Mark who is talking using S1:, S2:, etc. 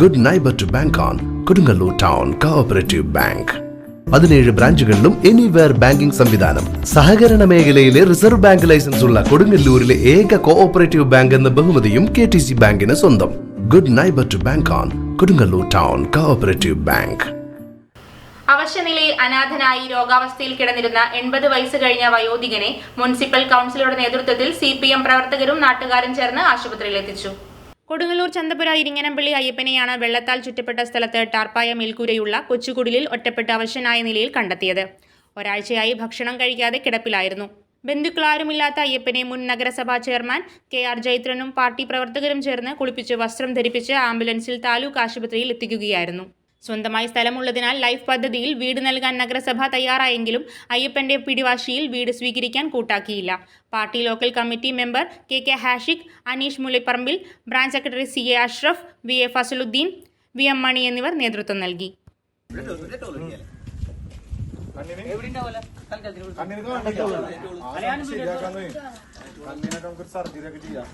S1: Good neighbour to bank on Kodungallur town cooperative bank പതിനേഴ് ബ്രാഞ്ചുകളിലും anywhere banking സംവിധാനം. സഹകരണ മേഖലയിലെ റിസർവ് ബാങ്ക് ലൈസൻസ് ഉള്ള കൊടുങ്ങല്ലൂരിലെ ഏക കോഓപ്പറേറ്റീവ് ബാങ്ക് എന്ന ബഹുമതിയും കെ ടി സി ബാങ്കിന് സ്വന്തം. Good neighbour to bank on Kodungallur town cooperative bank
S2: അവശനിലയിൽ അനാഥനായി രോഗാവസ്ഥയിൽ കിടന്നിരുന്ന എൺപത് വയസ്സ് കഴിഞ്ഞ വയോധികനെ മുനിസിപ്പൽ കൗൺസിലറുടെ നേതൃത്വത്തിൽ സി പ്രവർത്തകരും നാട്ടുകാരും ചേർന്ന് ആശുപത്രിയിൽ എത്തിച്ചു കൊടുങ്ങല്ലൂർ ചന്തപുര ഇരിങ്ങനംപള്ളി അയ്യപ്പനെയാണ് വെള്ളത്താൽ ചുറ്റപ്പെട്ട സ്ഥലത്ത് ടാർപ്പായ മേൽക്കൂരയുള്ള കൊച്ചുകുടിലിൽ ഒറ്റപ്പെട്ട് അവശനായ നിലയിൽ കണ്ടെത്തിയത്. ഒരാഴ്ചയായി ഭക്ഷണം കഴിക്കാതെ കിടപ്പിലായിരുന്നു. ബന്ധുക്കളാരുമില്ലാത്ത അയ്യപ്പനെ മുൻ നഗരസഭാ ചെയർമാൻ കെ ആർ ജൈത്രനും പാർട്ടി പ്രവർത്തകരും ചേർന്ന് കുളിപ്പിച്ച് വസ്ത്രം ധരിപ്പിച്ച് ആംബുലൻസിൽ താലൂക്ക് ആശുപത്രിയിൽ എത്തിക്കുകയായിരുന്നു. സ്വന്തമായി സ്ഥലമുള്ളതിനാൽ ലൈഫ് പദ്ധതിയിൽ വീട് നൽകാൻ നഗരസഭ തയ്യാറായെങ്കിലും അയ്യപ്പന്റെ പിടിവാശിയിൽ വീട് സ്വീകരിക്കാൻ കൂട്ടാക്കിയില്ല. Party local committee member K K Hashiq Aneesh Mulipparambil branch secretary C A Ashraf V A Fazaludheen V M Mani എന്നിവർ നേതൃത്വം നൽകി.
S3: സർജറി ഒക്കെ ചെയ്യാം.